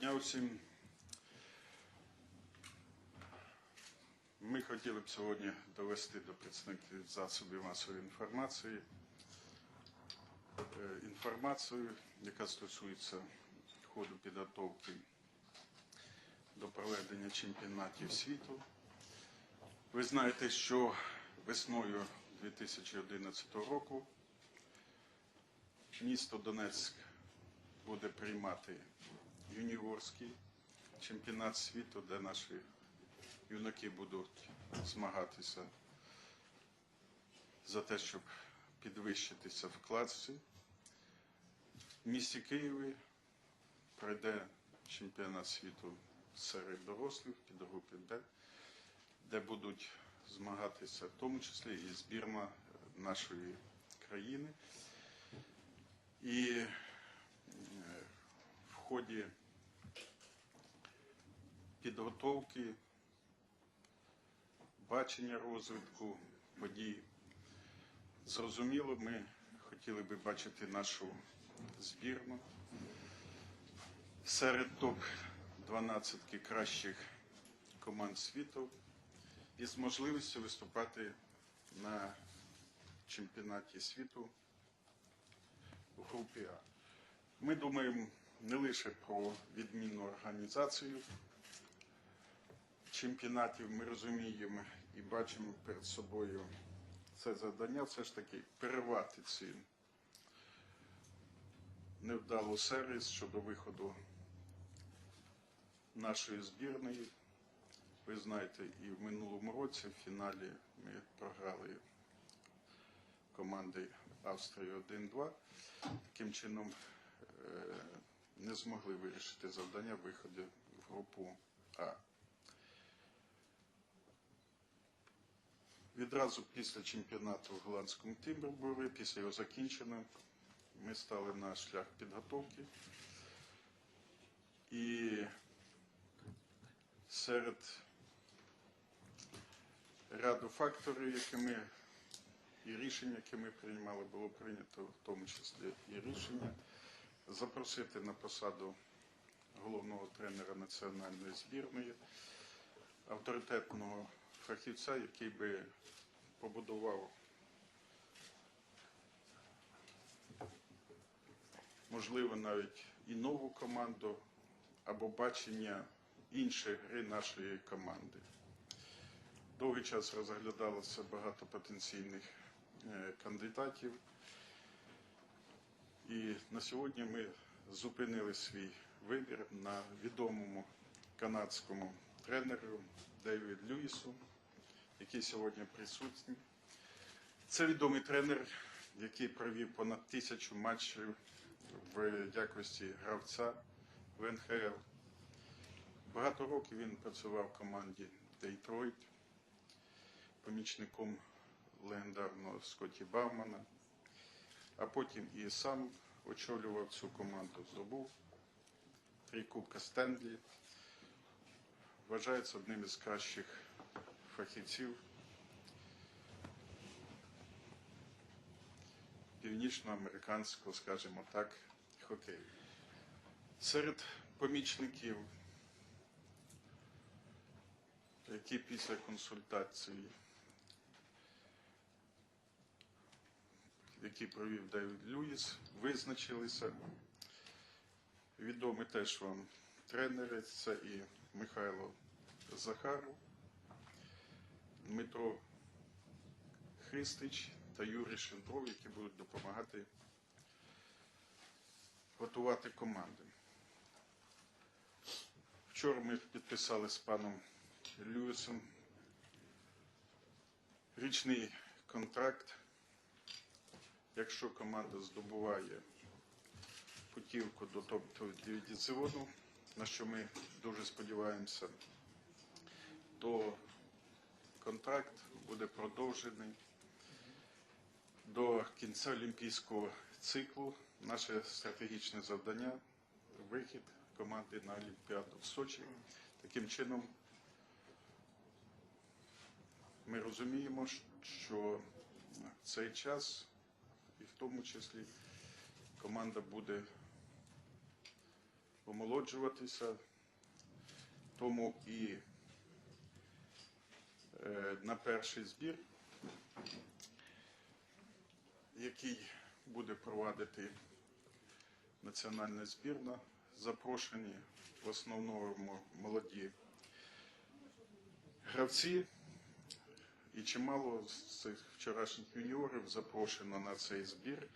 дня усім. Ми хотіли б сьогодні довести до представників засобів масової інформації е, інформацію, яка стосується ходу підготовки до проведення чемпіонатів світу. Ви знаєте, що весною 2011 року місто Донецьк буде приймати юніорський чемпіонат світу, де наші юнаки будуть змагатися за те, щоб підвищитися в класі. В місті Києві пройде чемпіонат світу серед дорослих під групи Д, де будуть змагатися в тому числі і збірна нашої країни. І ході підготовки, бачення розвитку подій. Зрозуміло, ми хотіли би бачити нашу збірну серед топ-12 кращих команд світу і з можливістю виступати на чемпіонаті світу у групі А. Ми думаємо не лише про відмінну організацію чемпіонатів, ми розуміємо і бачимо перед собою це завдання все ж таки перервати ці невдалу серію щодо виходу нашої збірної. Ви знаєте, і в минулому році в фіналі ми програли команди Австрії 1-2. Таким чином е, не змогли вирішити завдання виходу в групу А. Відразу після чемпіонату в голландському Тімбербурі, після його закінчення, ми стали на шлях підготовки. І серед ряду факторів, які ми і рішення, які ми приймали, було прийнято в тому числі і рішення запросити на посаду головного тренера національної збірної авторитетного фахівця, який би побудував можливо навіть і нову команду або бачення іншої гри нашої команди. Довгий час розглядалося багато потенційних е, кандидатів. І на сьогодні ми зупинили свій вибір на відомому канадському тренеру Девід Льюісу, який сьогодні присутній. Це відомий тренер, який провів понад тисячу матчів в якості гравця в НХЛ. Багато років він працював в команді Дейтройт, помічником легендарного Скотті Баумана, а потім і сам очолював цю команду, здобув три Кубка Стенлі. Вважається одним із кращих фахівців північноамериканського, скажімо так, хокею. Серед помічників, які після консультації, які провів Девід Льюіс, визначилися. Відомі теж вам тренери, це і Михайло Захаров, Дмитро Христич та Юрій Шендров, які будуть допомагати готувати команди. Вчора ми підписали з паном Льюісом річний контракт. Якщо команда здобуває путівку до топ-дивізіону, на що ми дуже сподіваємося, то контракт буде продовжений до кінця олімпійського циклу. Наше стратегічне завдання вихід команди на Олімпіаду в Сочі. Таким чином, ми розуміємо, що цей час, тому числі, команда буде омолоджуватися. Тому і е, на перший збір, який буде провадити національна збірна, запрошені в основному молоді гравці. І чимало з цих вчорашніх юніорів запрошено на цей збір